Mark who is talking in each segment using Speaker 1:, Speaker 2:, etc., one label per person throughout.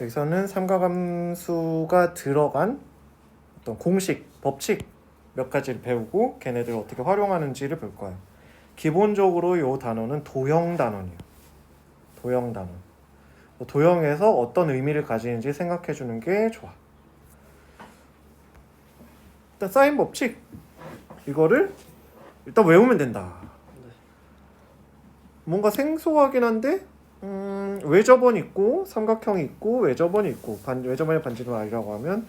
Speaker 1: 여기서는 삼각함수가 들어간 어떤 공식, 법칙 몇 가지를 배우고 걔네들 어떻게 활용하는지를 볼 거예요. 기본적으로 이 단어는 도형 단어예요. 도형 단어. 도형에서 어떤 의미를 가지는지 생각해 주는 게 좋아. 일단 사인 법칙 이거를 일단 외우면 된다. 뭔가 생소하긴 한데 음, 외접원 있고 삼각형이 있고 외접원이 있고 반, 외접원의 반지름 r이라고 하면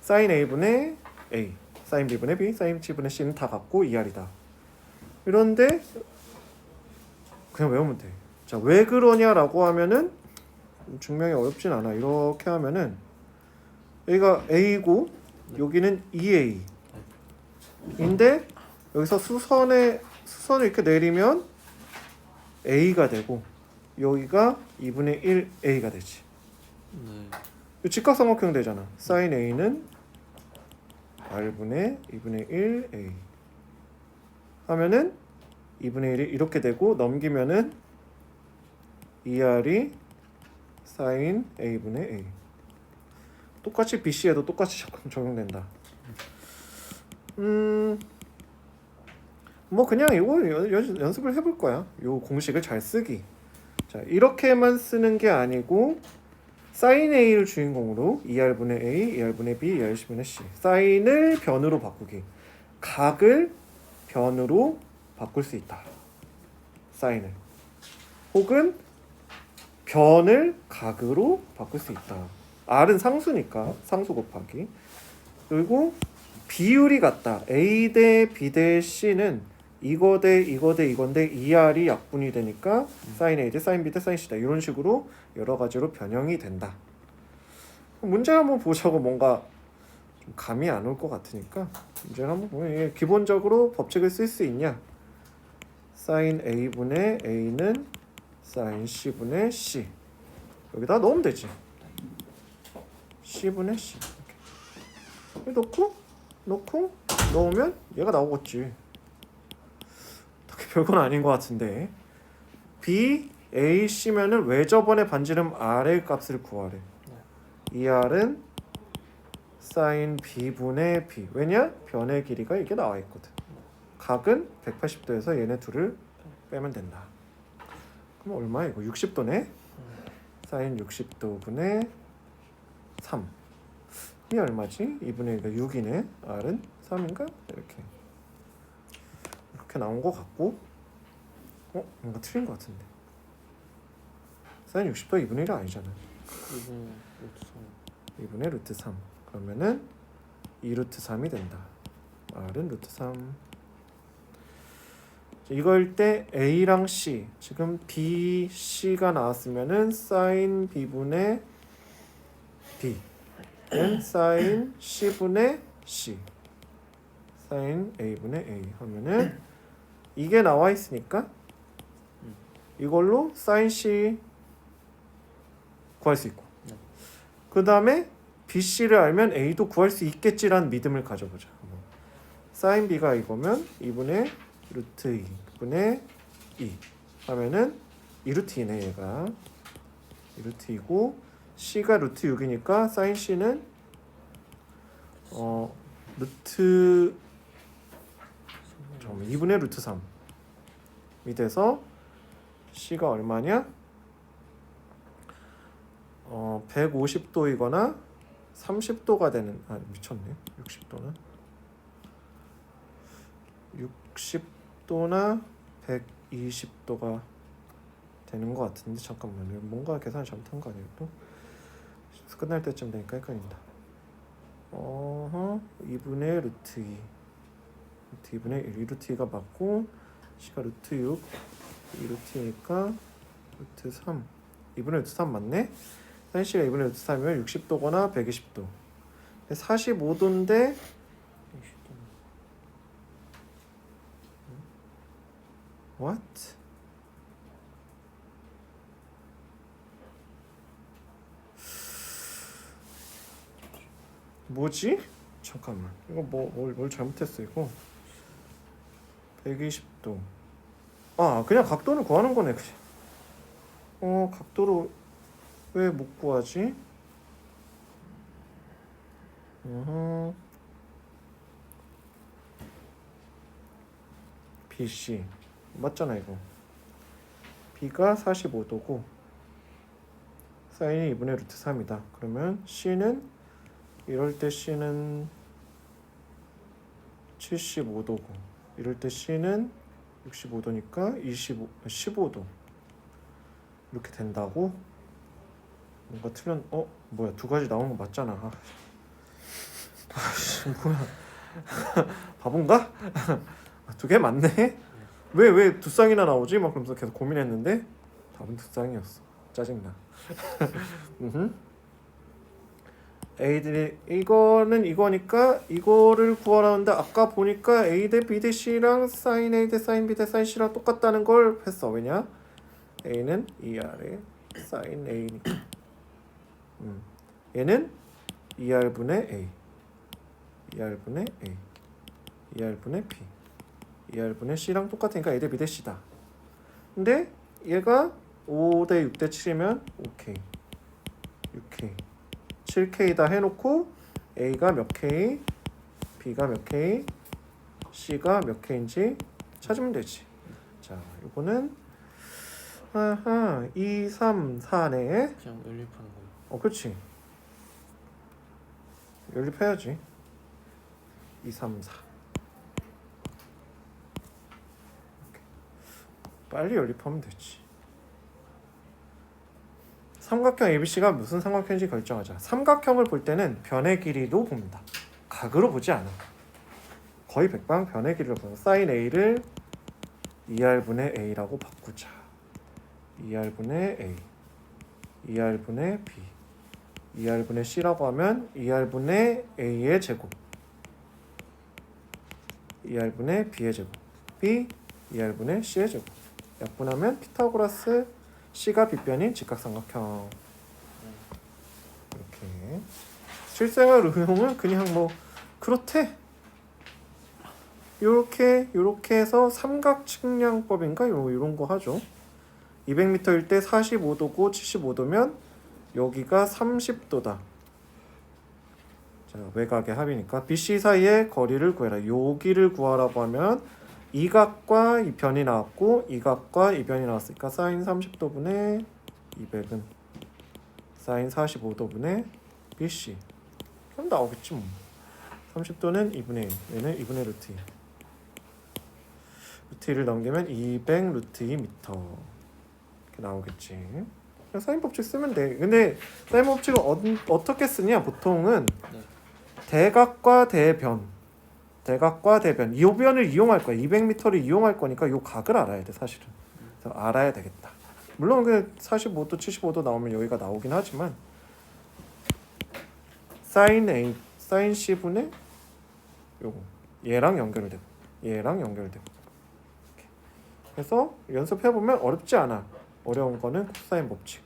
Speaker 1: 사인 a분의 a, 사인 b분의 b, 사인 c분의 c는 다 같고 2r이다. 이런데 그냥 외우면 돼. 자, 왜 그러냐라고 하면은 증명이 어렵진 않아. 이렇게 하면은 여기가 a고 여기는 2a. 인데 여기서 수선에 수선을 이렇게 내리면 a가 되고 여기가 2분의 1 a가 되지.
Speaker 2: 네.
Speaker 1: 이 직각삼각형 되잖아. sin a는 r분의 2분의 1 a 하면은 2분의 1이 이렇게 되고 넘기면은 2r이 sin a분의 a 똑같이 bc에도 똑같이 적- 적용된다. 음. 뭐 그냥 이거 연습을 해볼 거야. 요 공식을 잘 쓰기. 자 이렇게만 쓰는 게 아니고 사인 a를 주인공으로 2r분의 a, 2r분의 b, 2r분의 c. 사인을 변으로 바꾸기. 각을 변으로 바꿀 수 있다. 사인을. 혹은 변을 각으로 바꿀 수 있다. r은 상수니까 상수 곱하기. 그리고 비율이 같다. a 대 b 대 c는 이거 대 이거 대 이건데 2r이 약분이 되니까 사인 a 대 사인 b 대 사인 c다. 이런 식으로 여러 가지로 변형이 된다. 문제 한번 보자고 뭔가 좀 감이 안 올 것 같으니까 문제를 한번 보면 이게 기본적으로 법칙을 쓸 수 있냐? 사인 a 분의 a는 사인 c 분의 c 여기다 넣으면 되지. c 분의 c 이렇게 넣고 넣고 넣으면 얘가 나오겠지. 별건 아닌 것 같은데 b a c면은 외접원의 반지름 r의 값을 구하래. 이 r은 사인 b분의 b. 왜냐? 변의 길이가 이게 나와 있거든. 각은 180도에서 얘네 둘을 빼면 된다. 그럼 얼마 이거? 60도네. 사인 60도분의 3. 이 얼마지? 2분의 1가 6이네. r은 3인가? 이렇게. 이렇게 나온 것 같고. 어? 뭔가 틀린 것 같은데. 사인 60도 2분의 1이 아니잖아.
Speaker 2: 이분 루트
Speaker 1: 2분의 루트 3 그러면은 2 루트 3이 된다 r은 루트 3 이걸 때 a랑 c 지금 b, c가 나왔으면은 sin b분의 b는 sin c분의 c sin a분의 a 하면은 이게 나와 있으니까 이걸로 sin c 구할 수 있고. 그 다음에 BC를 알면 A도 구할 수 있겠지라는 믿음을 가져보자. 사인 B가 이거면 2분의 루트 2분의 2 하면은 2루트 2네 얘가. 2루트 2고 C가 루트 6이니까 사인 C는 어 루트 잠깐만 2분의 루트 3이 돼서 C가 얼마냐? 어 150도이거나 30도가 되는 아 미쳤네. 60도는 60도나 120도가 되는 것 같은데 잠깐만요 뭔가 계산을 잘못한 거 아니에요 또? 끝날 때쯤 되니까 헷갈린다. 어허 2분의 루트 2 루트 2분의 1 루트 2가 맞고 C가 루트 6 2 루트니까 루트 3 2분의 루트 3 맞네? 사인 C가 2분의 루트 3이면 60도거나 120도 45도인데
Speaker 2: 20도
Speaker 1: what? 뭐지? 잠깐만. 이거 뭐 뭘 뭘 잘못했어 이거 120도. 아 그냥 각도를 구하는 거네 어 각도를 왜못 구하지? 음흠. BC 맞잖아 이거. B가 45도고 사인이 2분의 루트 3이다. 그러면 C는 이럴 때 C는 75도고 이럴 때 C는 65도니까 25, 15도 이렇게 된다고? 뭔가 틀렸 어 뭐야 두 가지 나온 거 맞잖아 아, 아씨 뭐야 바본가? 두 개 맞네? 왜 왜 두 쌍이나 나오지? 막 그러면서 계속 고민했는데 답은 두 쌍이었어 짜증나. A들이 이거는 이거니까 이거를 구하라는데 아까 보니까 A 대 B 대 C랑 사인 A 대 사인 B 대 사인 C랑 똑같다는 걸 했어. 왜냐? A는 이 아래 사인 A니까. 음. 얘는 2R분의 A. 2R분의 A. 2R분의 B. 2R분의 C랑 똑같으니까 A 대 B 대 C다. 근데 얘가 5대 6대 7이면 오케이. 6K 7K다 해놓고 A가 몇 K B가 몇 K C가 몇 K인지 찾으면 되지 자 이거는 아하 2, 3, 4네
Speaker 2: 그냥 연립하는 거예요.
Speaker 1: 어, 그렇지. 연립해야지. 2, 3, 4. 이렇게. 빨리 연립하면 되지. 삼각형 ABC가 무슨 삼각형인지 결정하자. 삼각형을 볼 때는 변의 길이도 봅니다. 각으로 보지 않아. 거의 백방 변의 길이로 보는 사인 A를 2R분의 A라고 바꾸자. 2R분의 A. 2R분의 B 2R분의 C라고 하면 2R분의 A의 제곱 2R분의 B의 제곱 B 2R분의 C의 제곱 약분하면 피타고라스 C가 빗변인 직각삼각형. 이렇게. 실생활 응용은 그냥 뭐 그렇대. 요렇게 요렇게 해서 삼각 측량법인가? 요 이런 거 하죠. 200m일 때 45도고 75도면 여기가 30도다. 자, 외곽의 합이니까 BC 사이의 거리를 구해라. 여기를 구하라고 하면 이 각과 이 변이 나왔고 이 각과 이 변이 나왔으니까 사인 30도분의 200은 사인 45도분의 BC. 그럼 나오겠지 뭐. 30도는 2분의 1, 얘는 2분의 루트 2. 루트 2를 넘기면 200 루트 2 미터. 이렇게 나오겠지. 그냥 사인 법칙 쓰면 돼. 근데 사인 법칙을 어, 어떻게 쓰냐? 보통은
Speaker 2: 네.
Speaker 1: 대각과 대변, 대각과 대변. 이 변을 이용할 거야. 200m를 이용할 거니까 요 각을 알아야 돼, 사실은. 그래서 알아야 되겠다. 물론 그 45도, 75도 나오면 여기가 나오긴 하지만 사인 A, 사인 C 분의 요거 얘랑 연결되고 얘랑 연결되고. 그래서 연습해 보면 어렵지 않아. 어려운 거는 코사인 법칙.